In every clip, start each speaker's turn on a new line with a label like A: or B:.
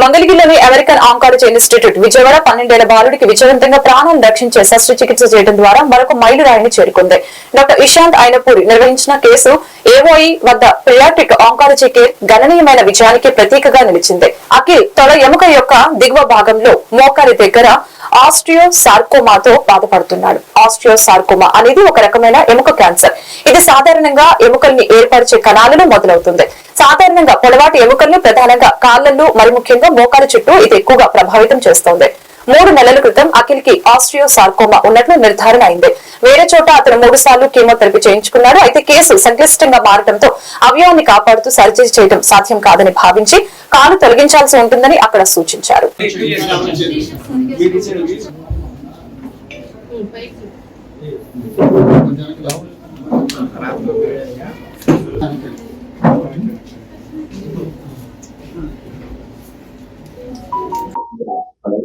A: మంగళగిరిలోని American oncology institute Vijayawada పన్నెండేళ్ళ బాలుడికి విజయవంతంగా ప్రాణం రక్షించే శస్త్రచికిత్స చేయడం ద్వారా మరొక మైలురాయిని చేరుకుంది. డాక్టర్ ఇషాంత్ ఆయనపూరి నిర్వహించిన కేసు ఏఓఈ వద్ద పియాట్రిక్ ఆంకాలజీ కేర్ గణనీయమైన విజయానికి ప్రతీకగా నిలిచింది. అఖిల్ తొల ఎముక యొక్క దిగువ భాగంలో మోకాలి దగ్గర ఆస్ట్రియో సార్కోమాతో బాధపడుతున్నాడు. ఆస్ట్రియో సార్కోమా అనేది ఒక రకమైన ఎముక క్యాన్సర్. ఇది సాధారణంగా ఎముకల్ని ఏర్పరిచే కణాలలో మొదలవుతుంది. సాధారణంగా పొడవాటి ఎముకలను ప్రధానంగా కాళ్ళలో మరి ముఖ్యంగా మోకాల చుట్టూ ఇది ఎక్కువగా ప్రభావితం చేస్తోంది. మూడు నెలల క్రితం అఖిల్కి ఆస్ట్రియో సార్కోమా ఉన్నట్లు నిర్ధారణ అయింది. వేరే చోట అతను మూడు సార్లు కీమోథెరపీ చేయించుకున్నాడు అయితే కేసు సంక్లిష్టంగా మారడంతో అవయవాన్ని కాపాడుతూ సర్జరీ చేయడం సాధ్యం కాదని భావించి కాలు తొలగించాల్సి ఉంటుందని అక్కడ సూచించారు.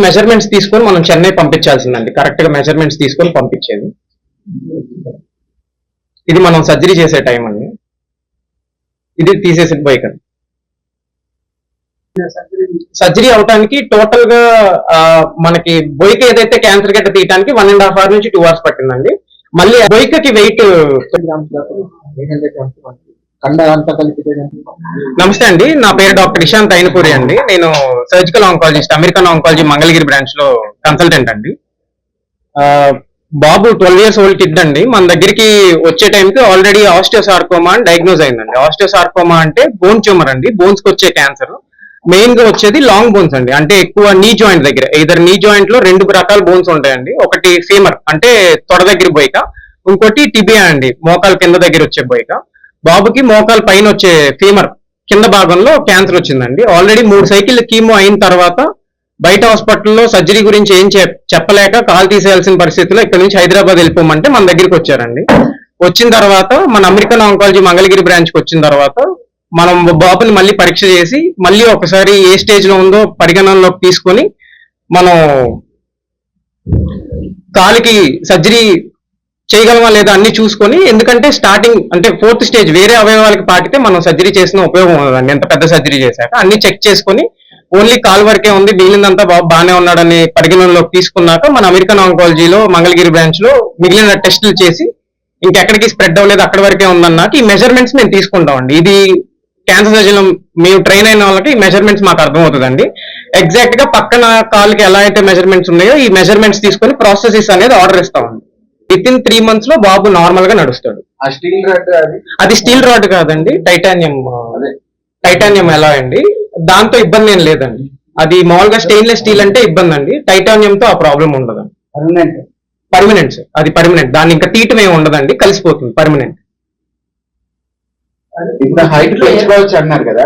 B: మెజర్మెంట్స్ తీసుకొని మనం చెన్నై పంపించాల్సిందండి. కరెక్ట్గా మెజర్మెంట్స్ తీసుకొని పంపించేది. ఇది మనం సర్జరీ చేసే టైం అండి. ఇది తీసేసి బైక్ అండి సర్జరీ అవడానికి టోటల్గా మనకి బొయ్క ఏదైతే క్యాన్సర్ గట్ట తీయడానికి వన్ అండ్ హాఫ్ అవర్ నుంచి టూ అవర్స్ పట్టిందండి. మళ్ళీ బొయ్కకి వెయిట్ నమస్తే అండి నా పేరు డాక్టర్ ఇషాంత్ అయినపూరి అండి. నేను surgical oncologist American oncology Mangalagiri బ్రాంచ్లో కన్సల్టెంట్ అండి. బాబు ట్వెల్వ్ ఇయర్స్ ఓల్డ్ కిడ్ అండి. మన దగ్గరికి వచ్చే టైంకి ఆల్రెడీ ఆస్టియోసార్కోమా అని డయాగ్నోజ్ అయిందండి. ఆస్టియోసార్కోమా అంటే బోన్ ట్యూమర్ అండి. బోన్స్కి వచ్చే క్యాన్సర్ మెయిన్గా వచ్చేది లాంగ్ బోన్స్ అండి. అంటే ఎక్కువ నీ జాయింట్ దగ్గర ఇద్దరు నీ జాయింట్లో రెండు రకాల బోన్స్ ఉంటాయండి. ఒకటి ఫీమర్ అంటే తొడ దగ్గర బోయిక. ఇంకోటి టిబియా అండి. మోకాల కింద దగ్గర వచ్చే బోయిక. బాబుకి మోకాలు పైన వచ్చే ఫీమర్ కింద భాగంలో క్యాన్సర్ వచ్చిందండి. ఆల్రెడీ మూడు సైకిల్ కీమో అయిన తర్వాత బయట హాస్పిటల్లో సర్జరీ గురించి ఏం చెప్పలేక కాల్ తీసేయాల్సిన పరిస్థితిలో ఇక్కడ నుంచి హైదరాబాద్ వెళ్ళిపోమంటే మన దగ్గరికి వచ్చారండి. వచ్చిన తర్వాత మన అమెరికన్ ఆంకాలజీ మంగళగిరి బ్రాంచ్కి వచ్చిన తర్వాత మనం బాబుని మళ్ళీ పరీక్ష చేసి మళ్ళీ ఒకసారి ఏ స్టేజ్లో ఉందో పరిగణనలోకి తీసుకొని మనం కాలికి సర్జరీ చేయగలమా లేదా అన్ని చూసుకొని ఎందుకంటే స్టార్టింగ్ అంటే ఫోర్త్ స్టేజ్ వేరే అవయవాలకి పాటితే మనం సర్జరీ చేసిన ఉపయోగం ఉండదండి. ఎంత పెద్ద సర్జరీ చేశాక అన్ని చెక్ చేసుకొని ఓన్లీ కాల్ వరకే ఉంది మిగిలినంతా బాబు బాగానే ఉన్నాడని పరిగణనలోకి తీసుకున్నాక మన అమెరికన్ ఆంకాలజీలో మంగళగిరి బ్రాంచ్లో మిగిలిన టెస్టులు చేసి ఇంకెక్కడికి స్ప్రెడ్ అవ్వలేదు అక్కడి వరకే ఉందన్నాక ఈ మెజర్మెంట్స్ మేము తీసుకుంటామండి. ఇది క్యాన్సర్ సర్జరీలో మేము ట్రైన్ అయిన వాళ్ళకి ఈ మెజర్మెంట్స్ మాకు అర్థమవుతుందండి. ఎగ్జాక్ట్గా పక్కన కాల్కి ఎలా అయితే మెజర్మెంట్స్ ఉన్నాయో ఈ మెజర్మెంట్స్ తీసుకొని ప్రాసెసెస్ అనేది ఆర్డర్ ఇస్తామండి. విత్ ఇన్ త్రీ మంత్స్లో బాబు నార్మల్గా నడుస్తాడు.
C: ఆ స్టీల్ రాడ్ అది?
B: అది స్టీల్ రాడ్ కాదండి టైటానియం
C: అదే.
B: టైటానియం ఎలా అండి? దాంతో ఇబ్బంది ఏం లేదండి. అది మామూలుగా స్టెయిన్లెస్ స్టీల్ అంటే ఇబ్బంది అండి. టైటానియం తో ఆ ప్రాబ్లం ఉండదు.
C: పర్మనెంట్
B: పర్మనెంట్ అది పర్మనెంట్ దాన్ని ఇంకా తీయటం ఏమి ఉండదండి కలిసిపోతుంది పర్మనెంట్
C: ఇప్పుడు హైట్ పెంచుకోవచ్చు అన్నారు కదా.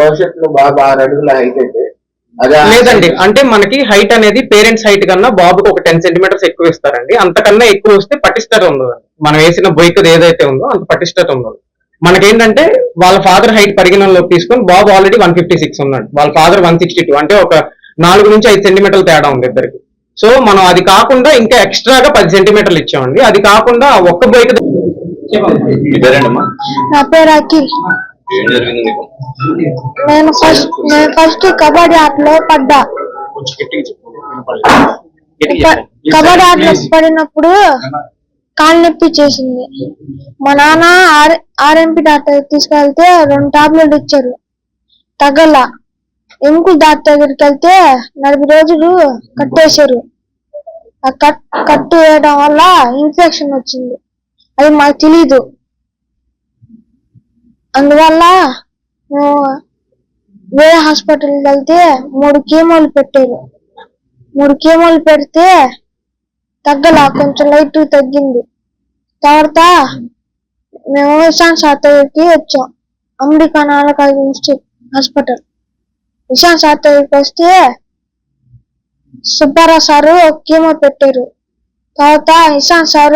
C: భవిష్యత్తులో బాగా ఆరు అడుగుల హైట్ అయితే
B: లేదండి. అంటే మనకి హైట్ అనేది పేరెంట్స్ హైట్ కన్నా బాబుకి ఒక టెన్ సెంటీమీటర్స్ ఎక్కువ ఇస్తారండి. అంతకన్నా ఎక్కువ వస్తే పటిష్టత ఉండదు. మనం వేసిన బొయ్కది ఏదైతే ఉందో అంత పటిష్టత ఉండదు. మనకేంటంటే వాళ్ళ ఫాదర్ హైట్ పరిగణనలోకి తీసుకొని బాబు ఆల్రెడీ వన్ ఫిఫ్టీ సిక్స్ ఉన్నాడు. వాళ్ళ ఫాదర్ వన్ సిక్స్టీ టూ అంటే ఒక నాలుగు నుంచి ఐదు సెంటీమీటర్ల తేడా ఉంది ఇద్దరికి. సో మనం అది కాకుండా ఇంకా ఎక్స్ట్రాగా పది సెంటీమీటర్లు ఇచ్చామండి. అది కాకుండా ఒక్క బొయ్క
D: ఇదేనండమ్మా
E: నా పేరు అఖిల్.
D: ఏం జరిగింది నీకు?
E: నేను ఫస్ట్ నేను ఫస్ట్ కబడ్డీ ఆటలో పడ్డా.
D: కొంచెం గట్టిగా చెప్పు వినపడలేదు. గట్టిగా
E: ప-
D: చెప్పు.
E: కబడ్డీ ఆటలో పడినప్పుడు కాలు నొప్పి చేసింది మా నాన్న ఆర్ ఆర్ఎంపీ డాక్టర్ తీసుకెళ్తే రెండు టాబ్లెట్లు ఇచ్చారు. తగ్గల ఎముకలు డాక్టర్ దగ్గరికి వెళ్తే నలభై రోజులు కట్టేశారు. ఆ కట్ కట్టు వేయడం వల్ల ఇన్ఫెక్షన్ వచ్చింది. అది మాకు తెలీదు. అందువల్ల మేము వేరే హాస్పిటల్కి వెళ్తే మూడు కీమోలు పెట్టారు మూడు కీమోలు పెడితే తగ్గల కొంచెం లైట్ తగ్గింది. తర్వాత మేము ఇషాన్ సాతయ్యకి వచ్చాం. అమెరికా నాలుగు ఇన్స్టిట్యూట్ హాస్పిటల్. ఇషాన్ సాతయ్యకి వస్తే సుబ్బారావు సారు కీమో పెట్టారు. తర్వాత ఇషాన్ సారు